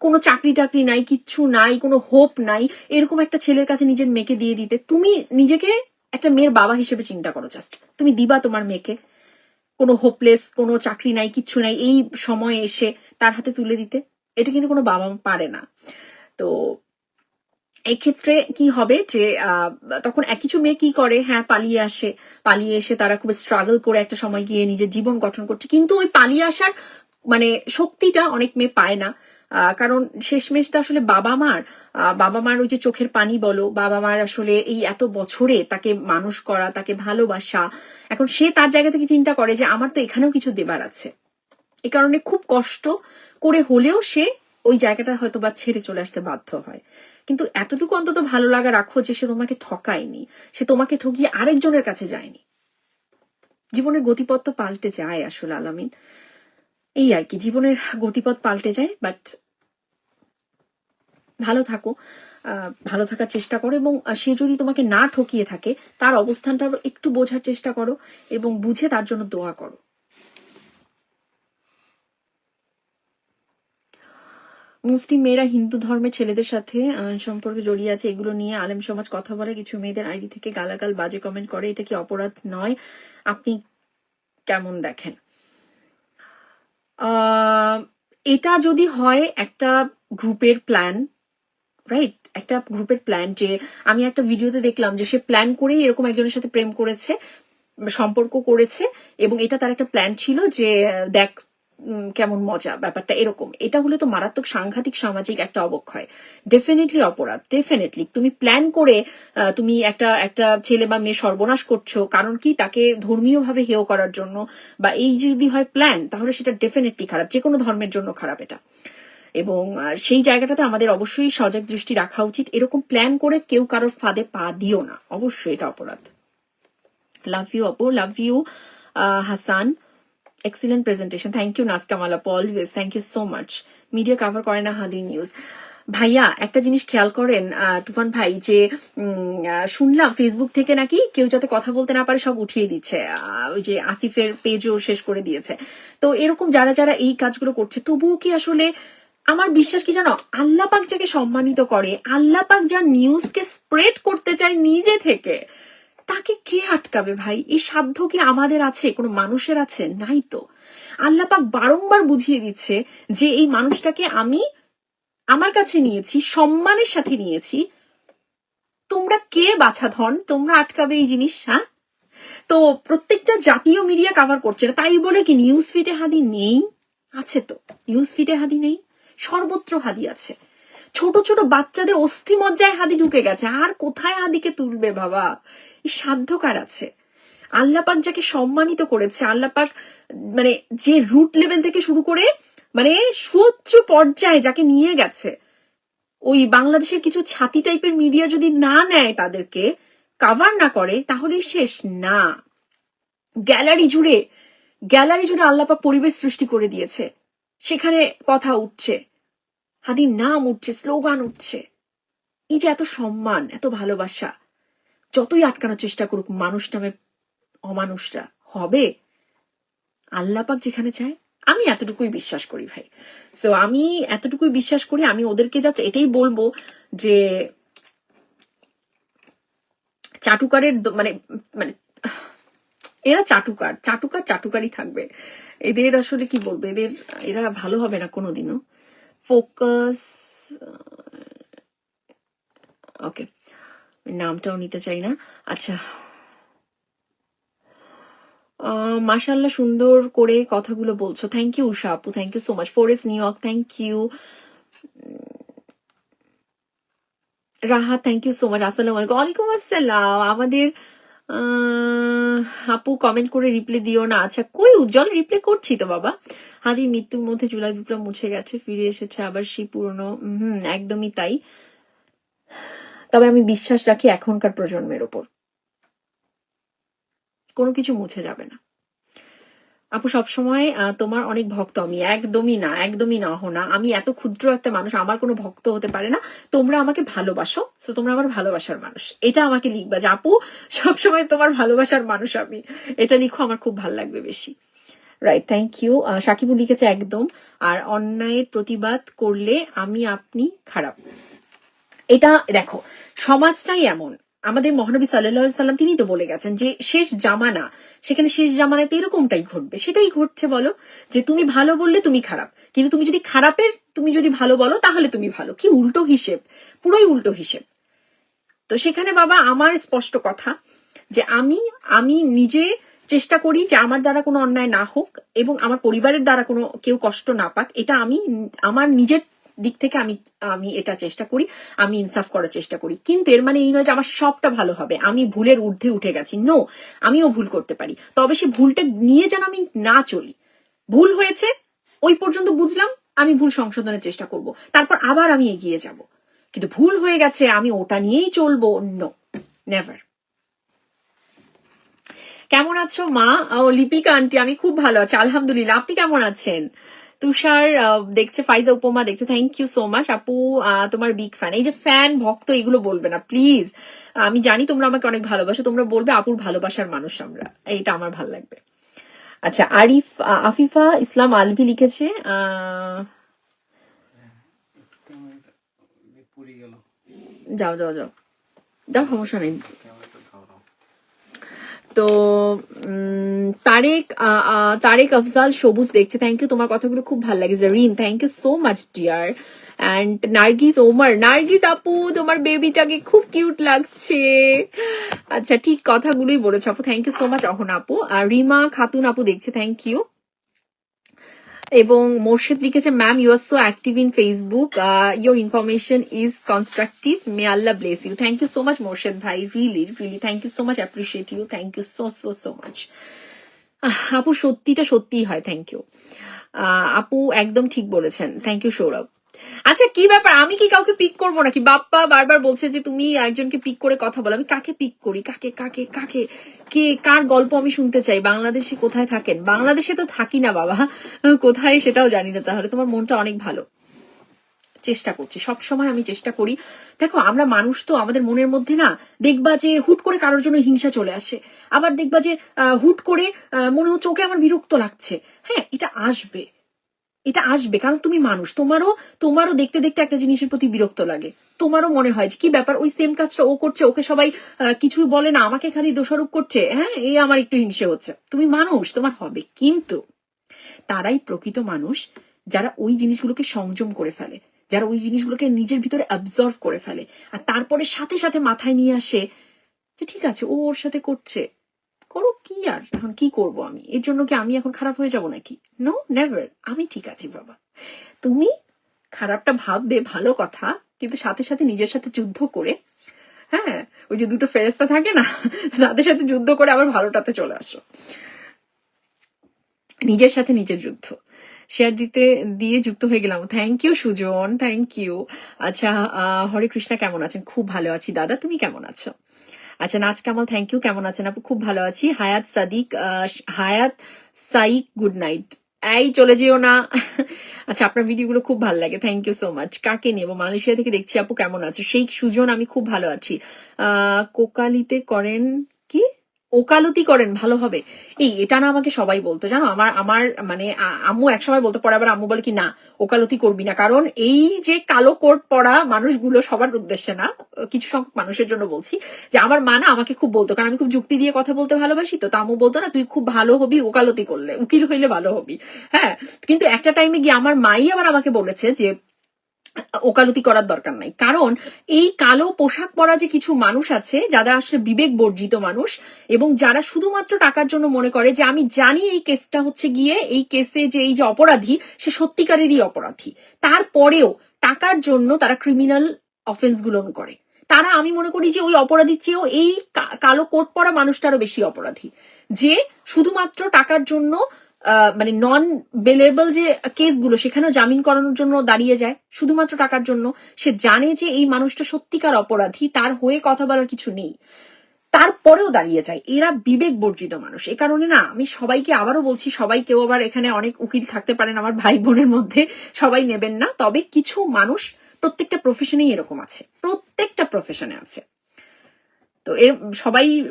কোনো চাকরি টাকরি নাই, কিচ্ছু নাই, কোনো হোপ নাই। এরকম একটা ছেলের কাছে নিজের মেয়েকে দিয়ে দিতে। তুমি নিজেকে একটা মেয়ের বাবা হিসেবে চিন্তা করো জাস্ট তুমি দিবা তোমার মেয়েকে। কোনো হোপলেস কোনো চাকরি নাই, কিচ্ছু নাই, এই সময়ে এসে তার হাতে তুলে দিতে। এটা কিন্তু কোনো বাবা পারে না। তো এক্ষেত্রে কি হবে যে তখন এক কিছু মেয়ে কি করে? হ্যাঁ পালিয়ে আসে। পালিয়ে এসে তারা খুব স্ট্রাগল করে একটা সময় গিয়ে নিজের জীবন গঠন করছে। কিন্তু ওই পালিয়ে আসার মানে শক্তিটা অনেক মেয়ে পায় না। কারণ শেষমেশ তো আসলে বাবা মার বাবা মার ওই যে চোখের পানি বলো বাবা মার আসলে এই এত বছরে তাকে মানুষ করা, তাকে ভালোবাসা, এখন সে তার জায়গা থেকে চিন্তা করে যে আমার তো এখানেও কিছু দেবার আছে। এ কারণে খুব কষ্ট করে হলেও সে ওই জায়গাটা হয়তো বা ছেড়ে চলে আসতে বাধ্য হয়। কিন্তু এতটুকু অন্তত ভালো লাগা রাখো যে সে তোমাকে ঠকায়নি, সে তোমাকে ঠকিয়ে আরেকজনের কাছে যায়নি। জীবনের গতিপথ তো পাল্টে যায় আসলে আলামিন। এই আর কি, জীবনের গতিপথ পাল্টে যায় বাট ভালো থাকো ভালো থাকার চেষ্টা করো এবং সে যদি তোমাকে না ঠকিয়ে থাকে, তার অবস্থানটা একটু বোঝার চেষ্টা করো এবং বুঝে তার জন্য দোয়া করো। মুসলিম মেয়েরা হিন্দু ধর্মের ছেলেদের সাথে সম্পর্কে জড়িয়ে আছে, এগুলো নিয়ে আলেম সমাজ কথা বলে, কিছু মেয়েদের আইডি থেকে গালাগাল, বাজে কমেন্ট করে, এটা কি অপরাধ নয়? আপনি কেমন দেখেন? এটা যদি হয় একটা গ্রুপের প্ল্যান রাইট একটা গ্রুপের প্ল্যান যে আমি একটা ভিডিওতে দেখলাম যে সে প্ল্যান করেই এরকম একজনের সাথে প্রেম করেছে, সম্পর্ক করেছে এবং এটা তার একটা প্ল্যান ছিল যে, দেখ কেমন মজা, ব্যাপারটা এরকম। এটা হলে তো মারাত্মক সাংঘাতিক সামাজিক একটা অবক্ষয়। ডেফিনেটলি অপরাধ ডেফিনেটলি তুমি প্ল্যান করে তুমি একটা একটা ছেলে বা মেয়ে সর্বনাশ করছ, কারণ কি তাকে ধর্মীয়ভাবে হেয় করার জন্য বা এই যদি হয় প্ল্যান তাহলে সেটা ডেফিনেটলি খারাপ। যে কোনো ধর্মের জন্য খারাপ এটা। এবং সেই জায়গাটাতে আমাদের অবশ্যই সজাগ দৃষ্টি রাখা উচিত। এরকম প্ল্যান করে কেউ কারোর ফাঁদে পা দিও না। অবশ্যই এটা অপরাধ। লাভ ইউ আপু love you Hasan excellent presentation thank you নাসকামালা always thank you so much media cover করে না হাদি নিউজ ভাইয়া, একটা জিনিস খেয়াল করেন তুফান ভাই, যে শুনলাম ফেসবুক থেকে নাকি কেউ যাতে কথা বলতে না পারে সব উঠিয়ে দিচ্ছে। ওই যে আসিফের পেজও শেষ করে দিয়েছে। তো এরকম যারা যারা এই কাজগুলো করছে, তবুও কি আসলে আমার বিশ্বাস কি জানো? আল্লাহ পাক যাকে সম্মানিত করে আল্লাহ পাক যা নিউজকে স্প্রেড করতে চায় নিজে থেকে, তাকে কে আটকাবে ভাই? এই সাধ্য কি আমাদের আছে? কোনো মানুষের আছে? নাই তো। আল্লাহ পাক বারংবার বুঝিয়ে দিচ্ছে যে এই মানুষটাকে আমি আমার কাছে নিয়েছি, সম্মানের সাথে নিয়েছি। তোমরা কে বাছা ধন? তোমরা আটকাবে এই জিনিস হ্যাঁ? তো প্রত্যেকটা জাতীয় মিডিয়া কভার করছে না। তাই বলে কি নিউজ ফিডে হাদি নেই? আছে তো। নিউজ ফিডে হাদি নেই। সর্বত্র হাদি আছে। ছোট ছোট বাচ্চাদের অস্থি মজ্জায় হাদি ঢুকে গেছে। আর কোথায় হাদিকে তুলবে বাবা? সাধ্যকার আছে। আল্লাপাক যাকে সম্মানিত করেছে, আল্লাপাক মানে যে রুট লেভেল থেকে শুরু করে মানে সুউচ্চ পর্যায়ে যাকে নিয়ে গেছে, ওই বাংলাদেশের কিছু ছাতি টাইপের মিডিয়া যদি না নেয় তাদেরকে কাভার না করে তাহলে শেষ। না। গ্যালারি জুড়ে গ্যালারি জুড়ে আল্লাপাক পরিবেশ সৃষ্টি করে দিয়েছে। সেখানে কথা উঠছে। হাদির নাম উঠছে, স্লোগান উঠছে। এই যে এত সম্মান, এত ভালোবাসা, যতই আটকানোর চেষ্টা করুক, মানুষ নামের অমানুষরা হবে? আল্লাপাক যেখানে চায়, আমি এতটুকুই বিশ্বাস করি ভাই। সো আমি এতটুকুই বিশ্বাস করি, আমি ওদেরকে জাস্ট এটাই বলব যে, চাটুকারের মানে মানে এরা চাটুকার চাটুকার চাটুকারই থাকবে। এদের আসলে কি বলব, এদের, এরা ভালো হবে না কোনোদিনও। ফোকাস ওকে নামটাও নিতে চাই না। আচ্ছা। মাশাল্লাহ সুন্দর করে কথাগুলো বলছো। থ্যাংক ইউ উষা আপু। Thank you so much forest New York thank you Raha thank you so much আসসালামু আলাইকুম ওয়ালাইকুম আসসালাম আমাদের আপু কমেন্ট করে রিপ্লাই দিও না। আচ্ছা কই উজ্জ্বল? রিপ্লাই করছি তো, বাবা। হাদির মৃত্যুর মধ্যে জুলাই বিপ্লব মুছে গেছে, ফিরে এসেছে আবার সেই পুরনো হুম, একদমই তাই। তবে আমি বিশ্বাস রাখি এখনকার প্রজন্মের ওপর। কোনো কিছু মুছে যাবে না। আপু, সবসময় তোমার অনেক ভক্ত, আমি একদমই না একদমই না হো না আমি এত ক্ষুদ্র একটা মানুষ, আমার কোনো ভক্ত হতে পারে না। তোমরা আমাকে ভালোবাসো তো তোমরা আমার ভালোবাসার মানুষ। এটা আমাকে লিখবা যে, আপু, সবসময় তোমার ভালোবাসার মানুষ আমি। এটা লিখো, আমার খুব ভালো লাগবে বেশি। রাইট থ্যাংক ইউ সাকিবুল লিখেছে একদম। আর অন্যায়ের প্রতিবাদ করলে আমি আপনি খারাপ। এটা দেখো, সমাজটাই এমন। আমাদের মহানবী সাল্লাহ সাল্লাম তিনি তো বলে গেছেন যে শেষ জামানা, সেখানে শেষ জামানাতে এরকমটাই ঘটবে। সেটাই ঘটছে বলো, যে তুমি ভালো বললে তুমি খারাপ। কিন্তু তুমি যদি খারাপের, তুমি যদি ভালো বলো, তাহলে তুমি ভালো। কি উল্টো হিসেব, পুরোই উল্টো হিসেব। তো সেখানে বাবা, আমার স্পষ্ট কথা যে আমি আমি নিজে চেষ্টা করি যে আমার দ্বারা কোনো অন্যায় না হোক এবং আমার পরিবারের দ্বারা কোনো কেউ কষ্ট না পাক। এটা আমি, আমার নিজের দিক থেকে আমি আমি এটা চেষ্টা করি, আমি ইনসাফ করার চেষ্টা করি। কিন্তু এর মানে এই নয় যে আমার সবটা ভালো হবে। আমি ভুলের ঊর্ধ্বে উঠে গেছি। নো আমিও ভুল করতে পারি। তবে সে ভুলটা নিয়ে যেন আমি না চলি। ভুল হয়েছে, ওই পর্যন্ত বুঝলাম, আমি ভুল সংশোধনের চেষ্টা করব। তারপর আবার আমি এগিয়ে যাব। কিন্তু ভুল হয়ে গেছে, আমি ওটা নিয়েই চলবো। নো নেভার কেমন আছো মা? ও লিপিকা আন্টি আমি খুব ভালো আছি আলহামদুলিল্লাহ। আপনি কেমন আছেন? তুষার দেখছে ফাইজা উপমা দেখছে থ্যাংক ইউ সো মাচ আপু তোমার বিগ ফ্যান এই যে ফ্যান ভক্ত এগুলো বলবে না প্লিজ আমি জানি তোমরা আমাকে অনেক ভালোবাসো তোমরা বলবে আপুর ভালোবাসার মানুষ আমরা। এইটা আমার ভালো লাগবে। আচ্ছা আরিফ আফিফা ইসলাম আলভি লিখেছে যাও যাও যাও। যাও সমস্যা নেই। তো তারেক তারেক আফজাল সবুজ দেখছে। থ্যাংক ইউ তোমার কথাগুলো খুব ভালো লাগে। Rin thank you so much dear and Nargis Omar Nargis আপু, তোমার বেবিটাকে খুব কিউট লাগছে। আচ্ছা ঠিক কথাগুলোই বলেছ আপু। থ্যাংক ইউ সো মাচ অহন আপু। আর রিমা, খাতুন আপু দেখছে। থ্যাংক ইউ এবং মোর্শেদ লিখেছে ma'am you are so active in Facebook your information is constructive may Allah bless you thank you so much Morshed ভাই really really thank you so much appreciate you thank you so so so much আপু, সত্যিটা সত্যিই হয় thank you আপু একদম ঠিক বলেছেন। Thank you Sourav. আচ্ছা কি ব্যাপার? আমি কি কাউকে পিক করব নাকি? বাপ্পা বারবার বলছে যে তুমি একজনকে পিক করে কথা বলো। আমি কাকে পিক করি? কাকে কাকে কাকে? কে, কার গল্প আমি শুনতে চাই? বাংলাদেশে কোথায় থাকেন? বাংলাদেশে তো থাকি না বাবা। কোথায় সেটাও জানি না তাহলে। তোমার মনটা অনেক ভালো। চেষ্টা করছি। সব সময় আমি চেষ্টা করি। দেখো, আমরা মানুষ তো আমাদের মনের মধ্যে না দেখবা যে হুট করে কারোর জন্য হিংসা চলে আসে। আবার দেখবা যে হুট করে মনে হচ্ছে ওকে আমার বিরক্ত লাগছে। হ্যাঁ এটা আসবে। এটা আসবে, কারণ তুমি মানুষ। তোমারও তোমারও দেখতে দেখতে একটা জিনিসের প্রতি বিরক্ত লাগে। তোমারও মনে হয় যে, কি ব্যাপার? ওই সেম কাজটা ও করছে, ওকে সবাই কিছুই বলে না, আমাকে খালি দোষারোপ করছে। হ্যাঁ এই আমার একটু হিংসে হচ্ছে। তুমি মানুষ, তোমার হবে। কিন্তু তারাই প্রকৃত মানুষ যারা ওই জিনিসগুলোকে সংযম করে ফেলে, যারা ওই জিনিসগুলোকে নিজের ভিতরে অবজর্ভ করে ফেলে। আর তারপরে সাথে সাথে মাথায় নিয়ে আসে যে, ঠিক আছে, ও ওর সাথে করছে। করো কি আর? এখন কি করব আমি? এর জন্য কি আমি এখন খারাপ হয়ে যাব নাকি? নো নেভার আমি ঠিক আছি বাবা। তুমি খারাপটা ভাববে, ভালো কথা, কিন্তু সাথে সাথে নিজের সাথে যুদ্ধ করে হ্যাঁ ওই যে দুটো ফেরেস্তা থাকে না, তাদের সাথে যুদ্ধ করে আবার ভালোটাতে চলে আসো। নিজের সাথে নিজের যুদ্ধ। শেয়ার দিতে, দিয়ে যুক্ত হয়ে গেলাম। Thank you Sujon. Thank you আচ্ছা হরে কৃষ্ণা, কেমন আছেন? খুব ভালো আছি। দাদা, তুমি কেমন আছো? আচ্ছা নাচ কামাল থ্যাংক ইউ কেমন আছেন আপু? খুব ভালো আছি। হায়াত সাদিক হায়াত সাইক গুড নাইট এই চলে যেও না। আচ্ছা আপনার ভিডিওগুলো খুব ভালো লাগে। থ্যাংক ইউ সো মাচ কাকে নেব মালয়েশিয়া থেকে দেখছি আপু কেমন আছে। সেই সুজন, আমি খুব ভালো আছি। কোকালিতে করেন কি? ওকালতি করেন ভালো হবে এই, এটা না আমাকে সবাই বলতো, জানো? আমার আমার মানে আম্মু এক সময় বলতে, পরে আবার আম্মু বলে কি, না, ওকালতি করবি না। কারণ এই যে কালো কোট পরা মানুষগুলো সবার উদ্দেশ্যে না, কিছু সংখ্যক মানুষের জন্য বলছি, যে আমার মা না আমাকে খুব বলতো, কারণ আমি খুব যুক্তি দিয়ে কথা বলতে ভালোবাসি তো আম্মু বলতো, না, তুই খুব ভালো হবি, ওকালতি করলে, উকিল হইলে ভালো হবি। হ্যাঁ? কিন্তু একটা টাইমে গিয়ে আমার মাই আবার আমাকে বলেছে যে ওকালতি করার দরকার নাই। কারণ এই কালো পোশাক পরা যে কিছু মানুষ আছে, যারা আসলে বিবেক বর্জিত মানুষ এবং যারা শুধুমাত্র টাকার জন্য মনে করে যে আমি জানি এই কেসটা হচ্ছে গিয়ে, এই কেসে যে এই যে অপরাধী, সে সত্যিকারেরই অপরাধী। তারপরেও টাকার জন্য তারা ক্রিমিনাল অফেন্সগুলো করে। তারা আমি মনে করি যে ওই অপরাধীর চেয়েও এই কালো কোট পরা মানুষটা আরও বেশি অপরাধী। যে শুধুমাত্র টাকার জন্য মানে নন বেলেবল যে কেসগুলো সেখানেও জামিন করানোর জন্য দাঁড়িয়ে যায়, শুধুমাত্র টাকার জন্য। সে জানে যে এই মানুষটা সত্যিকার অপরাধী, তার হয়ে কথা বলার কিছু নেই। তারপরেও দাঁড়িয়ে যায়। এরা বিবেক বর্জিত মানুষ। এ কারণে না, আমি সবাইকে আবারও বলছি সবাই কেউ আবার এখানে অনেক উকিল থাকতে পারেন আমার ভাই বোনের মধ্যে, সবাই নেবেন না। তবে কিছু মানুষ, প্রত্যেকটা প্রফেশনেই এরকম আছে। প্রত্যেকটা প্রফেশনে আছে। তো এর, সবাই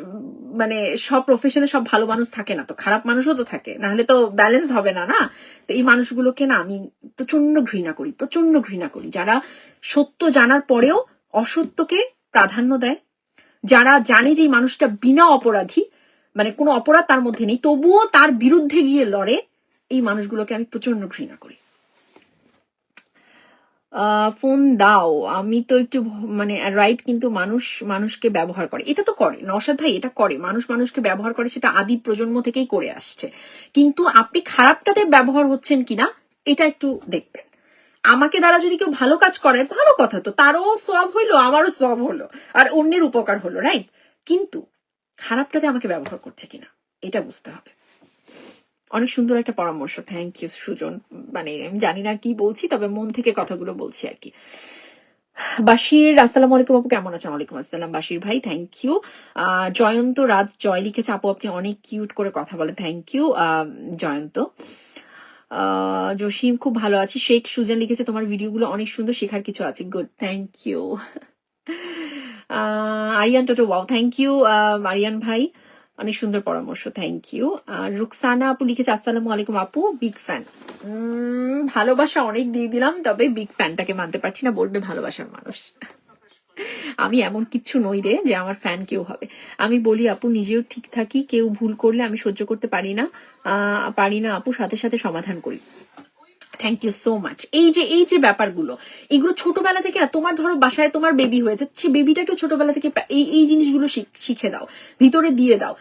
মানে সব প্রফেশনে সব ভালো মানুষ থাকে না তো, খারাপ মানুষও তো থাকে। নাহলে তো ব্যালেন্স হবে না না? তো এই মানুষগুলোকে না আমি প্রচণ্ড ঘৃণা করি প্রচণ্ড ঘৃণা করি। যারা সত্য জানার পরেও অসত্যকে প্রাধান্য দেয়, যারা জানে যে এই মানুষটা বিনা অপরাধী মানে কোনো অপরাধ তার মধ্যে নেই, তবুও তার বিরুদ্ধে গিয়ে লড়ে, এই মানুষগুলোকে আমি প্রচণ্ড ঘৃণা করি। ফোন দাও। আমি তো একটু মানে রাইট কিন্তু মানুষ, মানুষকে ব্যবহার করে। এটা তো করে। নওশাদ ভাই, এটা করে। মানুষ মানুষকে ব্যবহার করে, সেটা আদি প্রজন্ম থেকেই করে আসছে। কিন্তু আপনি খারাপটাতে ব্যবহার হচ্ছেন কিনা, এটা একটু দেখবেন। আমাকে দ্বারা যদি কেউ ভালো কাজ করে, ভালো কথা তো। তারও সব হইল, আমারও সব হলো। আর অন্যের উপকার হলো রাইট কিন্তু খারাপটাতে আমাকে ব্যবহার করছে কিনা, এটা বুঝতে হবে। অনেক সুন্দর একটা পরামর্শ থ্যাংক ইউ সুজন। মানে আমি জানি না কি বলছি তবে মন থেকে কথাগুলো বলছি আর কি। বাসির আসসালামু আলাইকুম আপু কেমন আছেন? ওয়ালাইকুম আসসালাম বাসির ভাই থ্যাংক ইউ জয়ন্ত রাত জয় লিখেছে আপু আপনি অনেক কিউট করে কথা বলেন থ্যাংক ইউ জয়ন্ত। আহ, জসিম খুব ভালো আছি। শেখ সুজন লিখেছে তোমার ভিডিওগুলো অনেক সুন্দর শেখার কিছু আছে good thank you Aryan Toto wow thank you Aryan ভাই অনেক সুন্দর পরামর্শ থ্যাংক ইউ আর রুকসানা, আপু লিখেছে, আসসালামু আলাইকুম আপু বিগ ফ্যান ভালোবাসা অনেক দিয়ে দিলাম, তবে বিগ ফ্যানটাকে মানতে পারছি না, বলবে ভালোবাসার মানুষ। আমি এমন কিচ্ছু নই রে যে আমার ফ্যান কেউ হবে। আমি বলি, আপু, নিজেও ঠিক থাকি, কেউ ভুল করলে আমি সহ্য করতে পারি না পারি না, আপু, সাথে সাথে সমাধান করি। থ্যাংক ইউ সো মাচ এই যে এই যে ব্যাপারগুলো, এগুলো ছোটবেলা থেকে না তোমার ধরো বাসায় তোমার বেবি হয়েছে, সে বেবিটাকে ছোটবেলা থেকে এই এই জিনিসগুলো শিখে দাও, ভিতরে দিয়ে দাও।